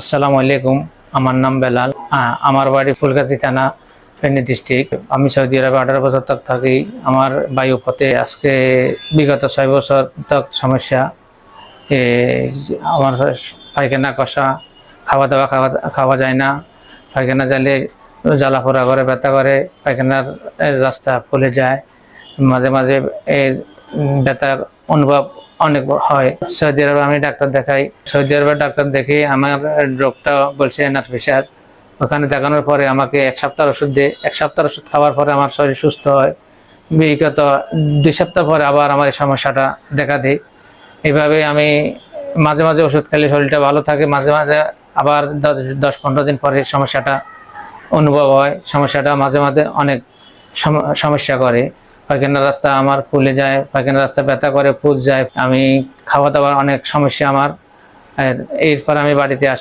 আসসালামু আলাইকুম। আমার নাম বেলাল। আমার বাড়ি ফুলগাছি থানা ফেনী ডিস্ট্রিক্ট। আমি সৌদি আরবে আঠারো বছর তক থাকি। আমার বায়ু পথে আজকে বিগত ছয় বছর তক সমস্যা। এ, আমার পায়খানা কষা খাওয়া দাওয়া খাওয়া খাওয়া যায় না। পায়খানা জালে জ্বালা পোড়া করে ব্যথা করে পায়খানার রাস্তা ফুলে যায়। মাঝে মাঝে ব্যথা অনুভব অনেক হয়। সৌদি আরবে আমি ডাক্তার দেখাই। সৌদি আরবের ডাক্তার দেখে আমার রোগটা বলছে নার্ভ প্রেশার ওখানে দেখানোর পরে আমাকে এক সপ্তাহ ওষুধ দিয়ে এক সপ্তাহ ওষুধ খাওয়ার পরে আমার শরীর সুস্থ হয়। বিগত দুই সপ্তাহ পরে আবার আমার এই সমস্যাটা দেখা দেয়। এইভাবে আমি মাঝে মাঝে ওষুধ খেলে শরীরটা ভালো থাকে। মাঝে মাঝে আবার দশ- পনেরো দিন পরে সমস্যাটা অনুভব হয়। সমস্যাটা মাঝে মাঝে অনেক সমস্যা করে। পায়খানার রাস্তা আমার ফুলে যায়, পায়খানার রাস্তা ব্যথা করে, ফুল যায়। আমি খাওয়া দাওয়ার অনেক সমস্যা আমার। এরপর আমি বাড়িতে আসি।